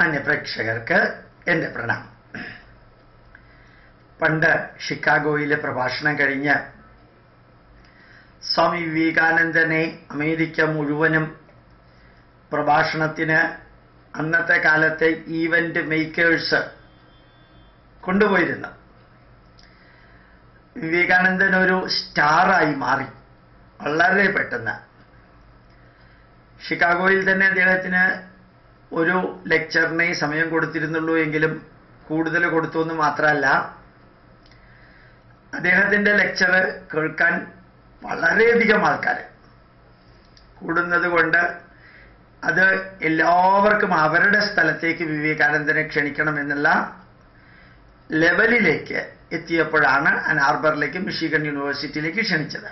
മാന്യപ്രേക്ഷകർക്ക് എന്റെ പ്രണാമം. പണ്ട് ഷിക്കാഗോയിലെ പ്രഭാഷണം കഴിഞ്ഞ് സ്വാമി വിവേകാനന്ദനെ അമേരിക്ക മുഴുവനും പ്രഭാഷണത്തിന് അന്നത്തെ കാലത്തെ ഈവന്റ് മേക്കേഴ്സ് കൊണ്ടുപോയിരുന്നു വിവേകാനന്ദൻ ഒരു സ്റ്റാറായി മാറി. വളരെ പെട്ടെന്ന്. ഷിക്കാഗോയിൽ തന്നെ അദ്ദേഹത്തിന് ഒരു ലെക്ചറിനെ സമയം കൊടുത്തിരുന്നുള്ളൂ എങ്കിലും കൂടുതൽ കൊടുത്തു എന്ന് മാത്രമല്ല അദ്ദേഹത്തിന്റെ ലെക്ചർ കേൾക്കാൻ വളരെയധികം ആൾക്കാർ. കൂടുന്നത് കൊണ്ട് അത് എല്ലാവർക്കും അവരുടെ സ്ഥലത്തേക്ക് വിവേകാനന്ദനെ ക്ഷണിക്കണം എന്നുള്ള ലെവലിലേക്ക് എത്തിയപ്പോഴാണ് അനാർബറിലേക്ക് മിഷിഗൺ യൂണിവേഴ്സിറ്റിയിലേക്ക് ക്ഷണിച്ചത്.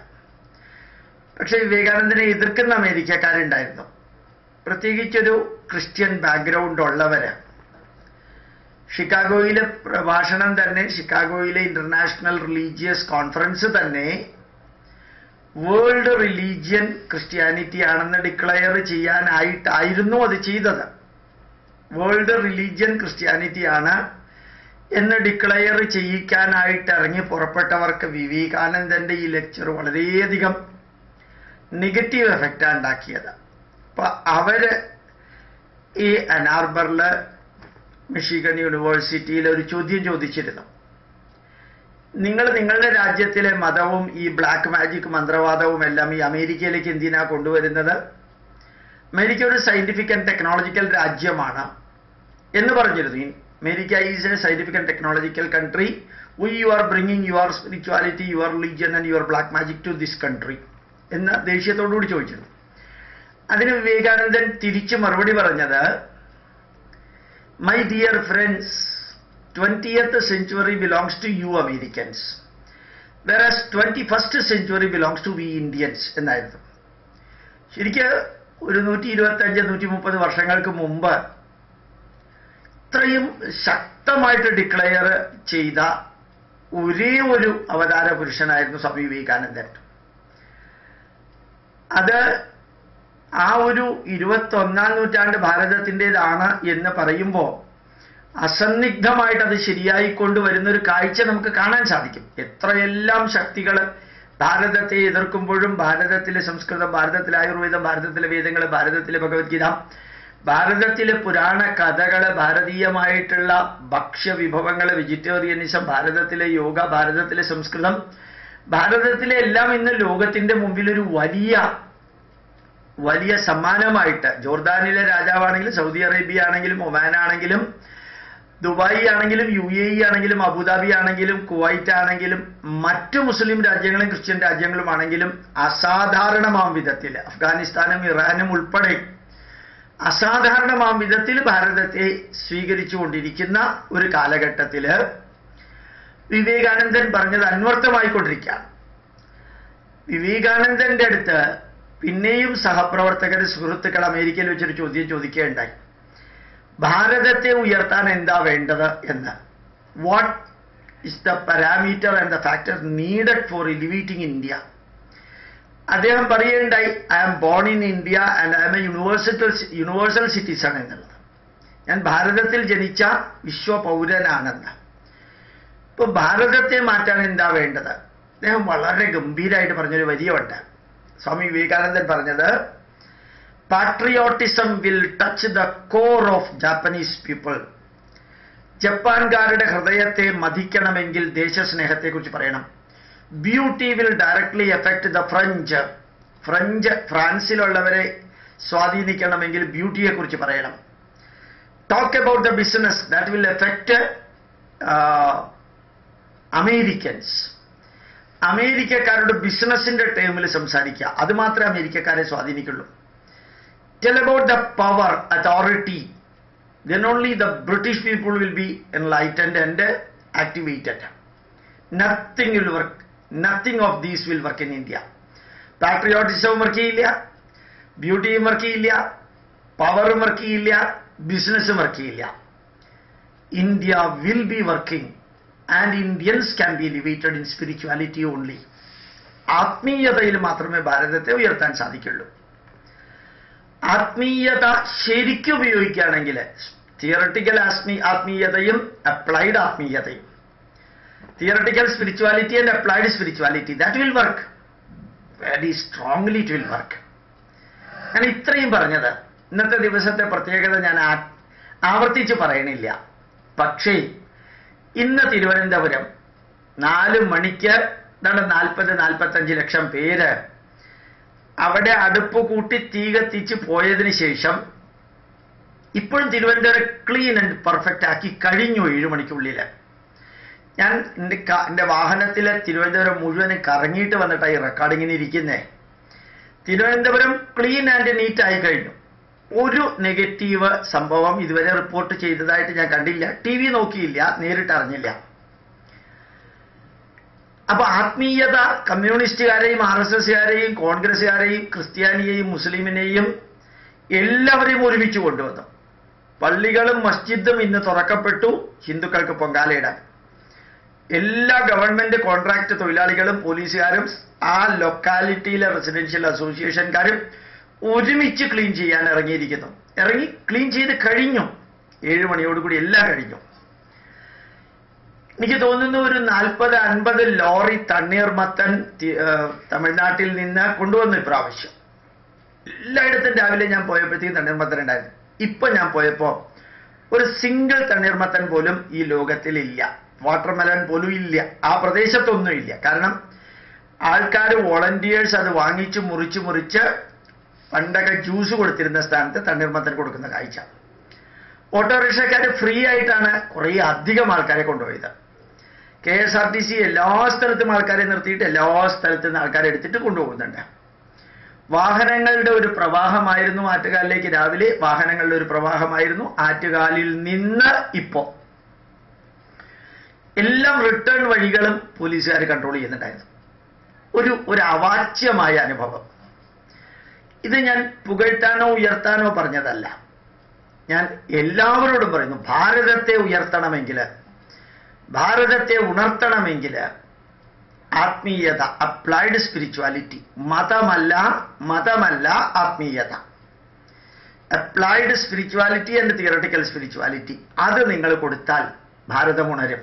പക്ഷേ വിവേകാനന്ദനെ എതിർക്കുന്ന അമേരിക്കക്കാരുണ്ടായിരുന്നു. പ്രത്യേകിച്ചൊരു ക്രിസ്ത്യൻ ബാക്ക്ഗ്രൗണ്ട് ഉള്ളവര്. ഷിക്കാഗോയിലെ പ്രഭാഷണം തന്നെ ഷിക്കാഗോയിലെ ഇന്റർനാഷണൽ റിലീജിയസ് കോൺഫറൻസ് തന്നെ വേൾഡ് റിലീജിയൻ ക്രിസ്ത്യാനിറ്റി ആണെന്ന് ഡിക്ലെയർ ചെയ്യാനായിട്ടായിരുന്നു അത് ചെയ്തത്. വേൾഡ് റിലീജിയൻ ക്രിസ്ത്യാനിറ്റി ആണ് എന്ന് ഡിക്ലെയർ ചെയ്യിക്കാനായിട്ട് ഇറങ്ങി പുറപ്പെട്ടവർക്ക് വിവേകാനന്ദന്റെ ഈ ലെക്ചർ വളരെയധികം നെഗറ്റീവ് എഫക്റ്റാണ് ഉണ്ടാക്കിയത്. അപ്പൊ അവർ ഈ അനാർബറിൽ മിഷിഗൺ യൂണിവേഴ്സിറ്റിയിൽ ഒരു ചോദ്യം ചോദിച്ചിരുന്നു. നിങ്ങൾ നിങ്ങളുടെ രാജ്യത്തിലെ മതവും ഈ ബ്ലാക്ക് മാജിക് മന്ത്രവാദവും എല്ലാം ഈ അമേരിക്കയിലേക്ക് എന്തിനാ കൊണ്ടുവരുന്നത്? അമേരിക്ക ഒരു സയന്റിഫിക് ആൻഡ് ടെക്നോളജിക്കൽ രാജ്യമാണ് എന്ന് പറഞ്ഞിരുന്നു. America is a scientific and technological country we you are bringing your spirituality your religion and your black magic to this country എന്ന് ദേഷ്യത്തോടുകൂടി ചോദിച്ചിരുന്നു. അതിന് വിവേകാനന്ദൻ തിരിച്ചു മറുപടി പറഞ്ഞത് my dear friends twentieth century belongs to you Americans whereas twenty first century belongs to we Indians എന്നായിരുന്നു. ശരിക്ക് ഒരു നൂറ്റി ഇരുപത്തി അഞ്ച് നൂറ്റി മുപ്പത് വർഷങ്ങൾക്ക് മുമ്പ് ഇത്രയും ശക്തമായിട്ട് ഡിക്ലെയർ ചെയ്ത ഒരേ ഒരു അവതാര പുരുഷനായിരുന്നു സ്വാമി വിവേകാനന്ദൻ. അത് ആ ഒരു ഇരുപത്തൊന്നാം നൂറ്റാണ്ട് ഭാരതത്തിന്റെതാണ് എന്ന് പറയുമ്പോൾ അസന്നിഗ്ധമായിട്ട് അത് ശരിയായി കൊണ്ടുവരുന്ന ഒരു കാഴ്ച നമുക്ക് കാണാൻ സാധിക്കും. എത്രയെല്ലാം ശക്തികൾ ഭാരതത്തെ എതിർക്കുമ്പോഴും ഭാരതത്തിലെ സംസ്കൃതം ഭാരതത്തിലെ ആയുർവേദം ഭാരതത്തിലെ വേദങ്ങൾ ഭാരതത്തിലെ ഭഗവത്ഗീത ഭാരതത്തിലെ പുരാണ കഥകൾ ഭാരതീയമായിട്ടുള്ള ഭക്ഷ്യവിഭവങ്ങൾ വെജിറ്റേറിയനിസം ഭാരതത്തിലെ യോഗ ഭാരതത്തിലെ സംസ്കൃതം ഭാരതത്തിലെ എല്ലാം ഇന്ന് ലോകത്തിന്റെ മുമ്പിൽ ഒരു വലിയ വലിയ സമ്മാനമായിട്ട് ജോർദാനിലെ രാജാവാണെങ്കിലും സൗദി അറേബ്യ ആണെങ്കിലും ഒമാൻ ആണെങ്കിലും ദുബായി ആണെങ്കിലും യു എ ഇ ആണെങ്കിലും അബുദാബി ആണെങ്കിലും കുവൈറ്റ് ആണെങ്കിലും മറ്റു മുസ്ലിം രാജ്യങ്ങളും ക്രിസ്ത്യൻ രാജ്യങ്ങളും ആണെങ്കിലും അസാധാരണമാം വിധത്തിൽ അഫ്ഗാനിസ്ഥാനും ഇറാനും ഉൾപ്പെടെ അസാധാരണമാം വിധത്തിൽ ഭാരതത്തെ സ്വീകരിച്ചുകൊണ്ടിരിക്കുന്ന ഒരു കാലഘട്ടത്തിൽ വിവേകാനന്ദൻ പറഞ്ഞത് അന്വർത്ഥമായിക്കൊണ്ടിരിക്കുകയാണ്. വിവേകാനന്ദന്റെ അടുത്ത് പിന്നെയും സഹപ്രവർത്തകർ സുഹൃത്തുക്കൾ അമേരിക്കയിൽ വെച്ചൊരു ചോദ്യം ചോദിക്കുകയുണ്ടായി. ഭാരതത്തെ ഉയർത്താൻ എന്താ വേണ്ടത് എന്ന്? What is the parameter and the factor needed for elevating India അദ്ദേഹം പറയുകയുണ്ടായി I am born in India and I'm a universal universal citizen എന്നുള്ളത്. ഞാൻ ഭാരതത്തിൽ ജനിച്ച വിശ്വപൗരനാണെന്ന്. ഇപ്പൊ ഭാരതത്തെ മാറ്റാൻ എന്താ വേണ്ടത്? അദ്ദേഹം വളരെ ഗംഭീരമായിട്ട് പറഞ്ഞൊരു വരിയുണ്ട്. സ്വാമി വിവേകാനന്ദൻ പറഞ്ഞത് patriotism will touch the core of Japanese people ജപ്പാൻകാരുടെ ഹൃദയത്തെ മതിക്കണമെങ്കിൽ ദേശസ്നേഹത്തെക്കുറിച്ച് പറയണം. Beauty will directly affect the French French ഫ്രാൻസിലുള്ളവരെ സ്വാധീനിക്കണമെങ്കിൽ ബ്യൂട്ടിയെക്കുറിച്ച് പറയണം. Talk about the business that will affect Americans അമേരിക്കക്കാരുടെ ബിസിനസിന്റെ ടേമിൽ സംസാരിക്കുക. അത് മാത്രമേ അമേരിക്കക്കാരെ സ്വാധീനിക്കുള്ളൂ. Tell about the power authority then only the British people will be enlightened and uh, activated. Nothing will work. Nothing of these will work in India. പാട്രിയോട്ടിസവും work ചെയ്യില്ല ബ്യൂട്ടിയും work ചെയ്യില്ല പവറും വർക്ക് ചെയ്യില്ല ബിസിനസ്സും വർക്ക് ചെയ്യില്ല India will be working and Indians can be elevated in spirituality only ആത്മീയതയിൽ മാത്രമേ ഭാരതത്തെ ഉയർത്താൻ സാധിക്കുള്ളൂ. ആത്മീയത ശരിക്കും ഉപയോഗിക്കുകയാണെങ്കിൽ തിയറട്ടിക്കൽ ആസ്മി ആത്മീയതയും അപ്ലൈഡ് ആത്മീയതയും. Theoretical spirituality and applied spirituality that will work very strongly it will work ഞാൻ ഇത്രയും പറഞ്ഞത്. ഇന്നത്തെ ദിവസത്തെ പ്രത്യേകത ഞാൻ ആവർത്തിച്ച് പറയണില്ല. പക്ഷേ ഇന്ന് തിരുവനന്തപുരം. നാല് മണിക്ക് എന്താണ് നാൽപ്പത് നാൽപ്പത്തഞ്ച് ലക്ഷം പേര്. അവിടെ അടുപ്പ് കൂട്ടി തീ കത്തിച്ച് പോയതിനു ശേഷം ഇപ്പോഴും തിരുവനന്തപുരം ക്ലീൻ ആൻഡ് പെർഫെക്റ്റ് ആക്കി കഴിഞ്ഞു ഏഴ് മണിക്കുള്ളിൽ ഞാൻ എന്റെ എന്റെ വാഹനത്തിൽ തിരുവനന്തപുരം മുഴുവനും കറങ്ങിയിട്ട് വന്നിട്ടാണ് ഈ റെക്കോർഡിങ്ങിന് ഇരിക്കുന്നേ. തിരുവനന്തപുരം ക്ലീൻ ആൻഡ് നീറ്റ് ആയി കഴിഞ്ഞു. ഒരു നെഗറ്റീവ് സംഭവം ഇതുവരെ റിപ്പോർട്ട് ചെയ്തതായിട്ട് ഞാൻ കണ്ടില്ല. ടി വി നോക്കിയില്ല നേരിട്ട് അറിഞ്ഞില്ല. അപ്പൊ ആത്മീയത കമ്മ്യൂണിസ്റ്റുകാരെയും ആർ എസ് എസുകാരെയും കോൺഗ്രസ്സുകാരെയും ക്രിസ്ത്യാനിയെയും മുസ്ലിമിനെയും എല്ലാവരെയും ഒരുമിച്ച് കൊണ്ടുവന്നു. പള്ളികളും മസ്ജിദും ഇന്ന് തുറക്കപ്പെട്ടു ഹിന്ദുക്കൾക്ക് പൊങ്കാലയിടാൻ എല്ലാ ഗവൺമെന്റ് കോൺട്രാക്ട് തൊഴിലാളികളും പോലീസുകാരും ആ ലൊക്കാലിറ്റിയിലെ റെസിഡൻഷ്യൽ അസോസിയേഷൻകാരും ഒരുമിച്ച് ക്ലീൻ ചെയ്യാൻ ഇറങ്ങിയിരിക്കുന്നു. ഇറങ്ങി ക്ലീൻ ചെയ്ത് കഴിഞ്ഞു. ഏഴ് മണിയോടുകൂടി എല്ലാം കഴിഞ്ഞു. എനിക്ക് തോന്നുന്നു ഒരു നാൽപ്പത് അൻപത് ലോറി തണ്ണീർ മത്തൻ തമിഴ്നാട്ടിൽ നിന്ന് കൊണ്ടുവന്നു ഇപ്രാവശ്യം. എല്ലായിടത്തും രാവിലെ ഞാൻ പോയപ്പോഴത്തേക്കും തണ്ണീർമത്തൻ ഉണ്ടായിരുന്നു. ഇപ്പൊ ഞാൻ പോയപ്പോ ഒരു സിംഗിൾ തണ്ണീർമത്തൻ പോലും ഈ ലോകത്തിലില്ല വാട്ടർമെലൻ പോലും ഇല്ല. ആ പ്രദേശത്തൊന്നും ഇല്ല. കാരണം ആൾക്കാർ വോളണ്ടിയേഴ്സ് അത് വാങ്ങിച്ച് മുറിച്ച് മുറിച്ച് പണ്ടൊക്കെ ജ്യൂസ് കൊടുത്തിരുന്ന സ്ഥാനത്ത് തണ്ണീർമത്തൻ കൊടുക്കുന്ന കാഴ്ച. ഓട്ടോറിക്ഷക്കാർ ഫ്രീ ആയിട്ടാണ് കുറേ അധികം ആൾക്കാരെ കൊണ്ടുപോയത്. K S R T C എല്ലാ സ്ഥലത്തും ആൾക്കാരെ നിർത്തിയിട്ട് എല്ലാ സ്ഥലത്തു ആൾക്കാരെ എടുത്തിട്ട് കൊണ്ടുപോകുന്നുണ്ട്. വാഹനങ്ങളുടെ ഒരു പ്രവാഹമായിരുന്നു ആറ്റുകാലിലേക്ക്. രാവിലെ വാഹനങ്ങളുടെ ഒരു പ്രവാഹമായിരുന്നു ആറ്റുകാലിൽ നിന്ന് ഇപ്പോൾ എല്ലാം റിട്ടേൺ വഴികളും പോലീസുകാർ കൺട്രോൾ ചെയ്യുന്നുണ്ടായിരുന്നു. ഒരു ഒരു അവാച്യമായ അനുഭവം. ഇത് ഞാൻ പുകഴ്ത്താനോ ഉയർത്താനോ പറഞ്ഞതല്ല. ഞാൻ എല്ലാവരോടും പറയുന്നു ഭാരതത്തെ ഉയർത്തണമെങ്കിൽ ഭാരതത്തെ ഉണർത്തണമെങ്കിൽ ആത്മീയത അപ്ലൈഡ് സ്പിരിച്വാലിറ്റി മതമല്ല മതമല്ല ആത്മീയത. Applied spirituality and theoretical spirituality അത് നിങ്ങൾ കൊടുത്താൽ ഭാരതം ഉണരും.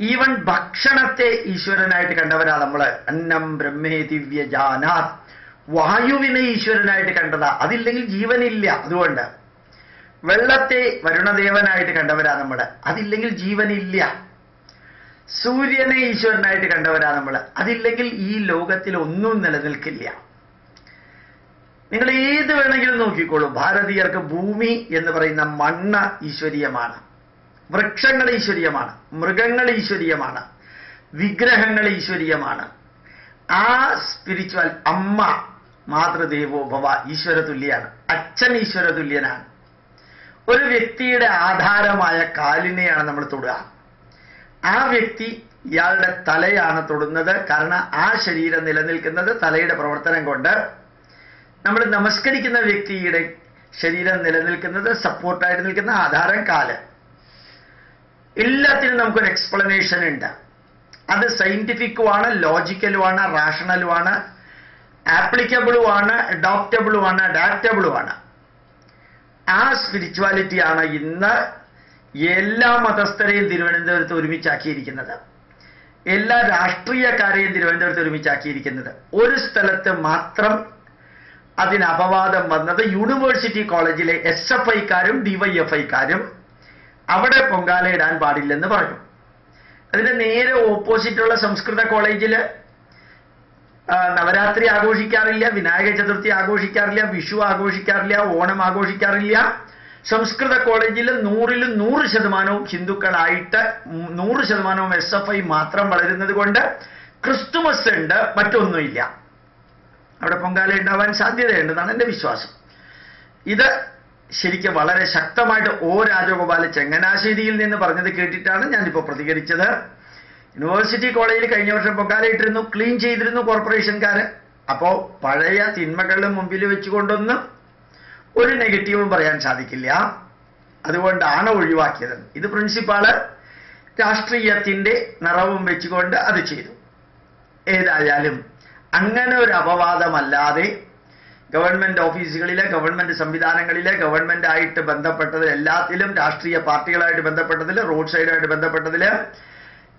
ഈവൻ ഭക്ഷണത്തെ ഈശ്വരനായിട്ട് കണ്ടവരാ നമ്മൾ അന്നം ബ്രഹ്മേ ദിവ്യജാനാത് വായുവിനെ ഈശ്വരനായിട്ട് കണ്ടതാ. അതില്ലെങ്കിൽ ജീവനില്ല. അതുകൊണ്ട് വെള്ളത്തെ വരുണദേവനായിട്ട് കണ്ടവരാ നമ്മൾ അതില്ലെങ്കിൽ ജീവനില്ല. സൂര്യനെ ഈശ്വരനായിട്ട് കണ്ടവരാ നമ്മൾ അതില്ലെങ്കിൽ ഈ ലോകത്തിൽ ഒന്നും നിലനിൽക്കില്ല. നിങ്ങൾ ഏത് വേണമെങ്കിലും നോക്കിക്കോളൂ. ഭാരതീയർക്ക് ഭൂമി എന്ന് പറയുന്ന മണ്ണ് ഈശ്വരീയമാണ്. വൃക്ഷങ്ങൾ ഈശ്വരീയമാണ്. മൃഗങ്ങൾ ഈശ്വരീയമാണ്. വിഗ്രഹങ്ങൾ ഈശ്വരീയമാണ്. ആ സ്പിരിച്വൽ അമ്മ മാതൃദേവോ ഭവ ഈശ്വര തുല്യാണ് അച്ഛൻ ഈശ്വര തുല്യനാണ് ഒരു വ്യക്തിയുടെ ആധാരമായ കാലിനെയാണ് നമ്മൾ തൊടുക. ആ വ്യക്തി ഇയാളുടെ തലയാണ് തൊടുന്നത്. കാരണം ആ ശരീരം നിലനിൽക്കുന്നത് തലയുടെ പ്രവർത്തനം കൊണ്ട്. നമ്മൾ നമസ്കരിക്കുന്ന വ്യക്തിയുടെ ശരീരം നിലനിൽക്കുന്നത് സപ്പോർട്ടായിട്ട് നിൽക്കുന്ന ആധാരം കാൽ. എല്ലാത്തിനും നമുക്കൊരു എക്സ്പ്ലനേഷൻ ഉണ്ട്. അത് സയന്റിഫിക്കുമാണ് ലോജിക്കലുമാണ് റാഷണലുമാണ് ആപ്ലിക്കബിളുമാണ് അഡോപ്റ്റബിളുമാണ് അഡാപ്റ്റബിളുമാണ് ആ സ്പിരിച്വാലിറ്റിയാണ് ഇന്ന് എല്ലാ മതസ്ഥരെയും തിരുവനന്തപുരത്ത് ഒരുമിച്ചാക്കിയിരിക്കുന്നത്. എല്ലാ രാഷ്ട്രീയക്കാരെയും തിരുവനന്തപുരത്ത് ഒരുമിച്ചാക്കിയിരിക്കുന്നത്. ഒരു സ്ഥലത്ത് മാത്രം അതിന് അപവാദം വന്നത് യൂണിവേഴ്സിറ്റി കോളേജിലെ എസ് എഫ് ഐക്കാരും ഡിവൈഎഫ് ഐക്കാരും അവിടെ പൊങ്കാലയിടാൻ പാടില്ലെന്ന് പറഞ്ഞു. അതിന്റെ നേരെ ഓപ്പോസിറ്റുള്ള സംസ്കൃത കോളേജിൽ നവരാത്രി ആഘോഷിക്കാറില്ല വിനായക ചതുർത്ഥി ആഘോഷിക്കാറില്ല വിഷു ആഘോഷിക്കാറില്ല ഓണം ആഘോഷിക്കാറില്ല. സംസ്കൃത കോളേജിൽ നൂറിൽ നൂറ് ശതമാനവും ഹിന്ദുക്കളായിട്ട് നൂറ് ശതമാനവും എസ് എഫ് ഐ മാത്രം വളരുന്നത് കൊണ്ട് ക്രിസ്തുമസ് ഉണ്ട് മറ്റൊന്നുമില്ല. അവിടെ പൊങ്കാല ഉണ്ടാവാൻ സാധ്യതയുണ്ടെന്നാണ് എന്റെ വിശ്വാസം. ഇത് ശരിക്കും വളരെ ശക്തമായിട്ട് ഓ രാജഗോപാല ചെങ്ങനാശ്ശേരിയിൽ നിന്ന് പറഞ്ഞത് കേട്ടിട്ടാണ് ഞാനിപ്പോൾ പ്രതികരിച്ചത്. യൂണിവേഴ്സിറ്റി കോളേജിൽ കഴിഞ്ഞ വർഷം പൊക്കാലിട്ടിരുന്നു ക്ലീൻ ചെയ്തിരുന്നു കോർപ്പറേഷൻകാർ അപ്പോൾ പഴയ തിന്മകളുടെ മുമ്പിൽ വെച്ചുകൊണ്ടൊന്നും ഒരു നെഗറ്റീവും പറയാൻ സാധിക്കില്ല. അതുകൊണ്ടാണ് ഒഴിവാക്കിയത്. ഇത് പ്രിൻസിപ്പാൾ രാഷ്ട്രീയത്തിന്റെ നിറവും വെച്ചുകൊണ്ട് അത് ചെയ്തു. ഏതായാലും അങ്ങനെ ഒരു അപവാദമല്ലാതെ ഗവൺമെന്റ് ഓഫീസുകളിലെ ഗവൺമെന്റ് സംവിധാനങ്ങളിലെ ഗവൺമെന്റ് ആയിട്ട് ബന്ധപ്പെട്ടത് എല്ലാത്തിലും രാഷ്ട്രീയ പാർട്ടികളായിട്ട് ബന്ധപ്പെട്ടതിൽ റോഡ് സൈഡായിട്ട് ബന്ധപ്പെട്ടതിൽ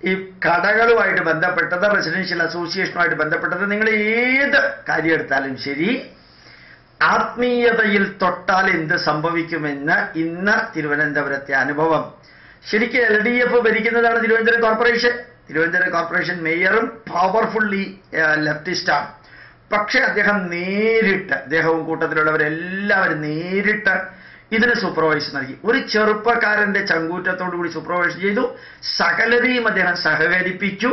ഈ കടകളുമായിട്ട് ബന്ധപ്പെട്ടത് റെസിഡൻഷ്യൽ അസോസിയേഷനുമായിട്ട് ബന്ധപ്പെട്ടത് നിങ്ങൾ ഏത് കാര്യം എടുത്താലും ശരി ആത്മീയതയിൽ തൊട്ടാൽ എന്ത് സംഭവിക്കുമെന്ന് ഇന്ന് തിരുവനന്തപുരത്തെ അനുഭവം. ശരിക്കും എൽ ഡി എഫ് ഭരിക്കുന്നതാണ് തിരുവനന്തപുരം കോർപ്പറേഷൻ തിരുവനന്തപുരം കോർപ്പറേഷൻ മേയറും പവർഫുള്ളി ലെഫ്റ്റിസ്റ്റാണ് പക്ഷേ അദ്ദേഹം നേരിട്ട് അദ്ദേഹവും കൂട്ടത്തിലുള്ളവരെല്ലാവരും നേരിട്ട് ഇതിന് സൂപ്പർവൈസ് നൽകി. ഒരു ചെറുപ്പക്കാരന്റെ ചങ്കൂറ്റത്തോടു കൂടി സൂപ്പർവൈസ് ചെയ്തു. സകലരെയും അദ്ദേഹം സഹകരിപ്പിച്ചു.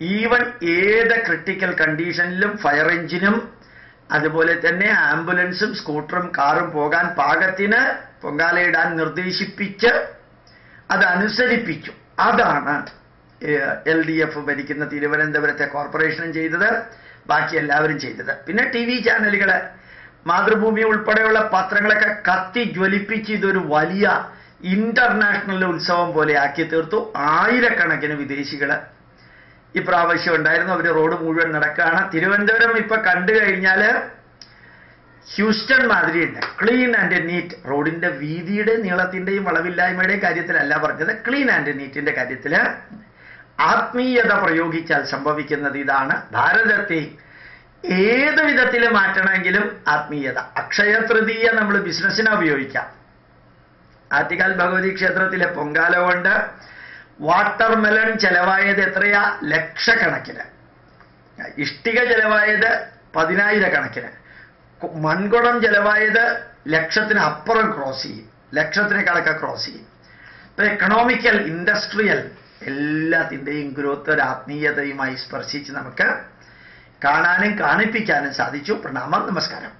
ഈവൻ ഏത് ക്രിട്ടിക്കൽ കണ്ടീഷനിലും ഫയർ എഞ്ചിനും അതുപോലെ തന്നെ ആംബുലൻസും സ്കൂട്ടറും കാറും പോകാൻ പാകത്തിന് പൊങ്കാലയിടാൻ നിർദ്ദേശിപ്പിച്ച് അത് അനുസരിപ്പിച്ചു അതാണ് എൽ ഡി എഫ് ഭരിക്കുന്ന തിരുവനന്തപുരത്തെ കോർപ്പറേഷനും ചെയ്തത്. ബാക്കി എല്ലാവരും ചെയ്തത്. പിന്നെ ടി വി ചാനലുകൾ. മാതൃഭൂമി ഉൾപ്പെടെയുള്ള പത്രങ്ങളൊക്കെ കത്തി ജ്വലിപ്പിച്ച് ഇതൊരു വലിയ ഇന്റർനാഷണൽ ഉത്സവം പോലെ ആക്കി തീർത്തു. ആയിരക്കണക്കിന് വിദേശികൾ ഇപ്രാവശ്യം ഉണ്ടായിരുന്നു. അവർ റോഡ് മുഴുവൻ നടക്കുകയാണ് തിരുവനന്തപുരം ഇപ്പൊ കണ്ടു കഴിഞ്ഞാൽ ഹ്യൂസ്റ്റൺ മാതിരിയുണ്ട്. ക്ലീൻ ആൻഡ് നീറ്റ് റോഡിന്റെ വീതിയുടെ നീളത്തിന്റെയും വളവില്ലായ്മയുടെയും കാര്യത്തിലല്ല പറഞ്ഞത്. ക്ലീൻ ആൻഡ് നീറ്റിന്റെ കാര്യത്തിൽ ആത്മീയത പ്രയോഗിച്ചാൽ സംഭവിക്കുന്നത് ഇതാണ്. ഭാരതത്തെ ഏത് വിധത്തിൽ മാറ്റണമെങ്കിലും ആത്മീയത. അക്ഷയ തൃതീയ നമ്മൾ ബിസിനസ്സിനെ ഉപയോഗിക്കാം. ആദ്യകാൽ ഭഗവതി ക്ഷേത്രത്തിലെ പൊങ്കാല കൊണ്ട് വാട്ടർ മെലൺ ചെലവായത് എത്രയാ? ലക്ഷക്കണക്കിന്. ഇഷ്ടിക ചെലവായത് പതിനായിരക്കണക്കിന്. മൺകുടം ചെലവായത് ലക്ഷത്തിന് അപ്പുറം ക്രോസ് ചെയ്യും. ലക്ഷത്തിന് കണക്ക് ക്രോസ് ചെയ്യും. ഇപ്പൊ എക്കണോമിക്കൽ ഇൻഡസ്ട്രിയൽ എല്ലാത്തിന്റെയും ഗ്രോത്ത് ഒരു ആത്മീയതയുമായി സ്പർശിച്ച് നമുക്ക് കാണാനും കാണിപ്പിക്കാനും സാധിച്ചു പ്രണാമം നമസ്കാരം